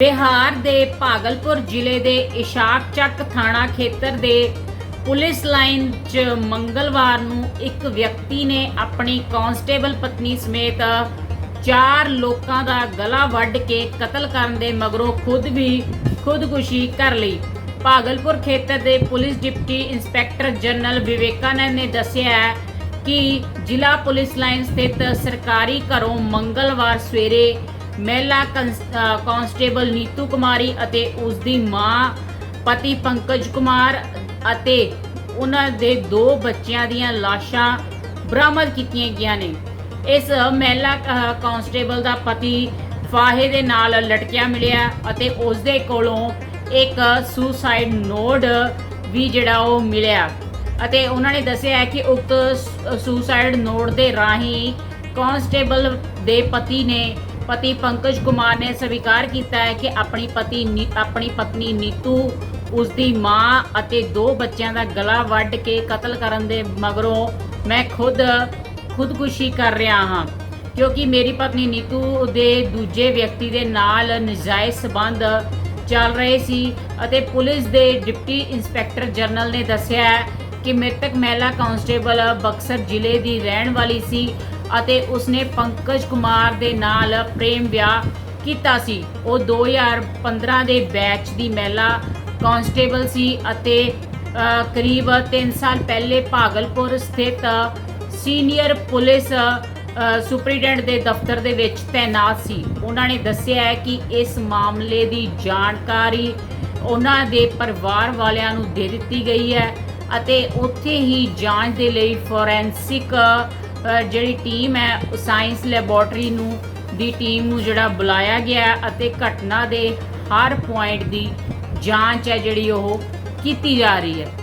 ਬਿਹਾਰ ਦੇ ਭਾਗਲਪੁਰ ਜ਼ਿਲ੍ਹੇ ਦੇ ਇਸ਼ਾਕ ਚੱਕ ਥਾਣਾ ਖੇਤਰ ਦੇ ਪੁਲਿਸ ਲਾਈਨ 'ਚ ਮੰਗਲਵਾਰ ਨੂੰ ਇੱਕ ਵਿਅਕਤੀ ਨੇ ਆਪਣੀ ਕਾਂਸਟੇਬਲ ਪਤਨੀ ਸਮੇਤ ਚਾਰ ਲੋਕਾਂ ਦਾ ਗਲਾ ਵੱਢ ਕੇ ਕਤਲ ਕਰਨ ਦੇ ਮਗਰੋਂ ਖੁਦ ਵੀ ਖੁਦਕੁਸ਼ੀ ਕਰ ਲਈ। ਭਾਗਲਪੁਰ ਖੇਤਰ ਦੇ police deputy inspector general Vivekanand ਨੇ ਦੱਸਿਆ ਹੈ ਕਿ ਜ਼ਿਲ੍ਹਾ ਪੁਲਿਸ ਲਾਈਨ ਸਥਿਤ ਸਰਕਾਰੀ ਘਰੋਂ ਮੰਗਲਵਾਰ ਸਵੇਰੇ ਮਹਿਲਾ cons- uh, constable Neetu Kumari ਅਤੇ ਉਸ ਦੀ ਮਾਂ ਪਤੀ ਪੰਕਜ ਕੁਮਾਰ ਅਤੇ ਉਹਨਾਂ ਦੇ ਦੋ ਬੱਚਿਆਂ ਦੀਆਂ ਲਾਸ਼ਾਂ ਬਰਾਮਦ ਕੀਤੀਆਂ ਗਈਆਂ ਨੇ। ਇਸ ਮਹਿਲਾ ਅ, ਕਾਂਸਟੇਬਲ ਦਾ ਪਤੀ ਫਾਹੇ ਦੇ ਨਾਲ ਲਟਕਿਆ ਮਿਲਿਆ ਅਤੇ ਉਸ ਦੇ ਕੋਲੋਂ ਇੱਕ ਸੁਸਾਈਡ ਨੋਟ ਵੀ ਜਿਹੜਾ ਉਹ ਮਿਲਿਆ ਅਤੇ ਉਹਨਾਂ ਨੇ ਦੱਸਿਆ ਕਿ ਉਕਤ ਸੁਸਾਈਡ ਨੋਟ ਦੇ ਰਾਹੀਂ ਕਾਂਸਟੇਬਲ ਦੇ ਪਤੀ ਨੇ ਪਤੀ ਪੰਕਜ ਕੁਮਾਰ ਨੇ ਸਵੀਕਾਰ ਕੀਤਾ ਹੈ ਕਿ ਆਪਣੀ ਪਤੀ ਨੀ- ਆਪਣੀ ਪਤਨੀ ਨੀਤੂ ਉਸ ਦੀ ਮਾਂ ਅਤੇ ਦੋ ਬੱਚਿਆਂ ਦਾ ਗਲਾ ਵੱਢ ਕੇ ਕਤਲ ਕਰਨ ਦੇ ਮਗਰੋਂ ਮੈਂ ਖੁਦ ਖੁਦਕੁਸ਼ੀ ਕਰ ਰਿਹਾ ਹਾਂ। ਕਿਉਂਕਿ ਮੇਰੀ ਪਤਨੀ ਨੀਤੂ ਦੇ ਦੂਜੇ ਵਿਅਕਤੀ ਦੇ ਨਾਲ ਨਜਾਇਜ਼ ਸਬੰਧ ਚੱਲ ਰਹੇ ਸੀ ਅਤੇ ਪੁਲਿਸ ਦੇ ਡਿਪਟੀ ਇੰਸਪੈਕਟਰ ਜਨਰਲ ਨੇ ਦੱਸਿਆ ਹੈ ਕਿ ਮ੍ਰਿਤਕ ਮਹਿਲਾ ਕਾਂਸਟੇਬਲ ਬਕਸਰ ਜ਼ਿਲ੍ਹੇ ਦੀ ਰਹਿਣ ਵਾਲੀ ਸੀ ਅਤੇ ਉਸਨੇ ਪੰਕਜ ਕੁਮਾਰ ਦੇ ਨਾਲ ਪ੍ਰੇਮ ਵਿਆਹ ਕੀਤਾ ਸੀ। ਉਹ 2015 ਦੇ ਬੈਚ ਦੀ ਮਹਿਲਾ ਕਾਂਸਟੇਬਲ ਸੀ ਅਤੇ ਕਰੀਬ 3 ਸਾਲ ਪਹਿਲੇ ਭਾਗਲਪੁਰ ਸਥਿਤ ਸੀਨੀਅਰ ਪੁਲਿਸ ਸੁਪਰੀਡੈਂਟ ਦੇ ਦਫ਼ਤਰ ਦੇ ਵਿੱਚ ਤਾਇਨਾਤ ਸੀ। ਉਹਨਾਂ ਨੇ ਦੱਸਿਆ ਹੈ ਕਿ ਇਸ ਮਾਮਲੇ ਦੀ ਜਾਣਕਾਰੀ ਉਹਨਾਂ ਦੇ ਪਰਿਵਾਰ ਵਾਲਿਆਂ ਨੂੰ ਦੇ ਦਿੱਤੀ ਗਈ ਹੈ ਅਤੇ ਉੱਥੇ ਹੀ ਜਾਂਚ ਦੇ ਲਈ ਫੋਰੈਂਸਿਕ ਜਿਹੜੀ ਟੀਮ ਹੈ ਸਾਇੰਸ ਲੈਬੋਰਟਰੀ ਨੂੰ, ਦੀ ਟੀਮ ਨੂੰ ਜਿਹੜਾ ਬੁਲਾਇਆ ਗਿਆ ਅਤੇ ਘਟਨਾ ਦੇ ਹਰ ਪੁਆਇੰਟ ਦੀ ਜਾਂਚ ਹੈ ਜਿਹੜੀ ਉਹ ਕੀਤੀ ਜਾ ਰਹੀ ਹੈ।